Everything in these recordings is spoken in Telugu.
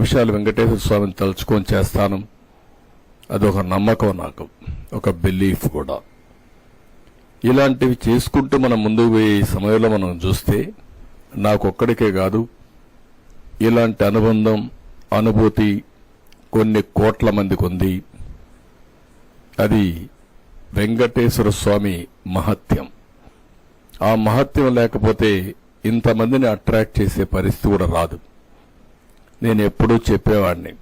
నిమిషాలు వెంకటేశ్వర స్వామిని తలుచుకొని చేస్తాను. అదొక నమ్మకం నాకు. ఒక బిలీఫ్ కూడా. ఇలాంటివి చేసుకుంటూ మనం ముందుకు పోయే సమయంలో మనం చూస్తే నాకొక్కడికే కాదు ఇలాంటి అనుబంధం అనుభూతి కొన్ని కోట్ల మందికి ఉంది. అది వెంకటేశ్వర స్వామి మహత్యం. ఆ మహత్యం లేకపోతే ఇంతమందిని అట్రాక్ట్ చేసే పరిస్థితి కూడా రాదు. నేను ఎప్పుడూ చెప్పేవాడిని.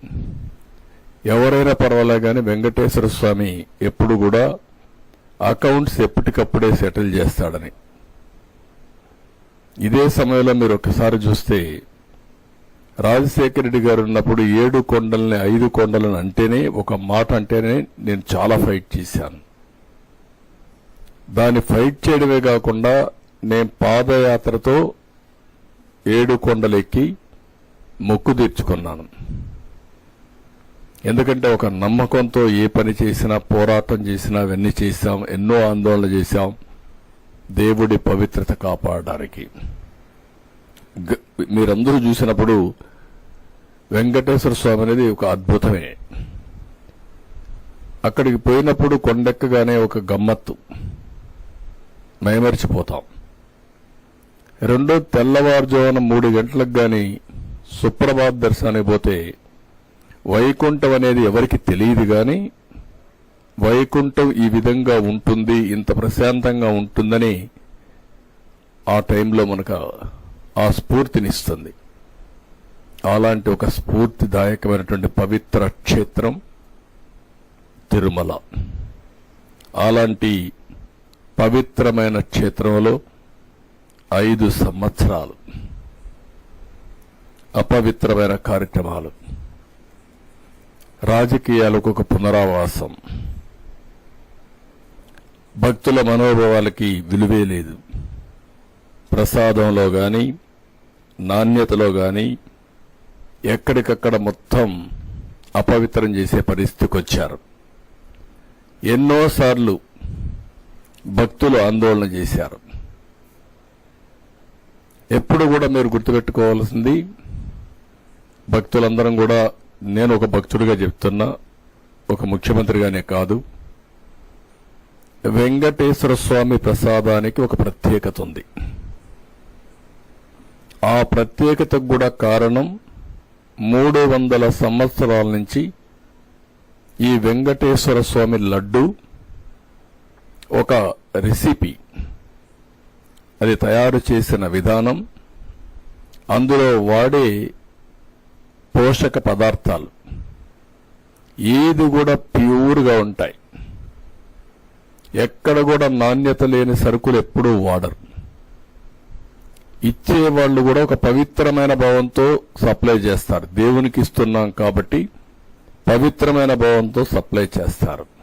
ఎవరైనా పర్వాలే కానీ వెంకటేశ్వర స్వామి ఎప్పుడు కూడా అకౌంట్స్ ఎప్పటికప్పుడే సెటిల్ చేస్తాడని. ఇదే సమయంలో మీరు ఒకసారి చూస్తే రాజశేఖర రెడ్డి గారు ఉన్నప్పుడు ఏడు కొండల్ని ఐదు కొండలను అంటేనే ఒక మాట అంటేనే నేను చాలా ఫైట్ చేశాను. దాన్ని ఫైట్ చేయడమే కాకుండా నేను పాదయాత్రతో ఏడు కొండలెక్కి మొక్కు తీర్చుకున్నాను. ఎందుకంటే ఒక నమ్మకంతో ఏ పని చేసినా పోరాటం చేసినా అవన్నీ చేశాం ఎన్నో ఆందోళన చేశాం దేవుడి పవిత్రత కాపాడడానికి. మీరందరూ చూసినప్పుడు వెంకటేశ్వర స్వామి అనేది ఒక అద్భుతమే. అక్కడికి పోయినప్పుడు కొండెక్కగానే ఒక గమ్మత్తు. మైమరిచిపోతాం. రెండో తెల్లవారుజామున మూడు గంటలకు కానీ సుప్రభాత్ దర్శనానికి పోతే వైకుంఠం అనేది ఎవరికి తెలియదు గాని వైకుంఠం ఈ విధంగా ఉంటుంది ఇంత ప్రశాంతంగా ఉంటుందని ఆ టైంలో మనకు ఆ స్ఫూర్తినిస్తుంది. అలాంటి ఒక స్ఫూర్తిదాయకమైనటువంటి పవిత్ర క్షేత్రం తిరుమల. అలాంటి పవిత్రమైన క్షేత్రంలో ఐదు సంవత్సరాలు. అపవిత్రమైన కార్యక్రమాలు. రాజకీయాలకు ఒక పునరావాసం. భక్తుల మనోభావాలకి విలువే లేదు. ప్రసాదంలో గాని నాణ్యతలో గాని ఎక్కడికక్కడ మొత్తం అపవిత్రం చేసే పరిస్థితికి వచ్చారు ఎన్నోసార్లు భక్తులు ఆందోళన చేశారు. ఎప్పుడు కూడా మీరు గుర్తుపెట్టుకోవాల్సింది భక్తులందరం కూడా నేను ఒక భక్తుడిగా చెప్తున్నా ఒక ముఖ్యమంత్రిగానే కాదు. వెంకటేశ్వర స్వామి ప్రసాదానికి ఒక ప్రత్యేకత ఉంది. ఆ ప్రత్యేకతకు కూడా కారణం మూడు వందల సంవత్సరాల నుంచి ఈ వెంకటేశ్వర స్వామి లడ్డు ఒక రెసిపీ. అది తయారు చేసిన విధానం అందులో వాడే పోషక పదార్థాలు ఏది కూడా ప్యూర్గా ఉంటాయి. ఎక్కడ కూడా నాణ్యత లేని సరుకులు ఎప్పుడూ వాడరు. ఇచ్చే వాళ్ళు కూడా ఒక పవిత్రమైన భావంతో సప్లై చేస్తారు. దేవునికి ఇస్తున్నాం కాబట్టి పవిత్రమైన భావంతో సప్లై చేస్తారు.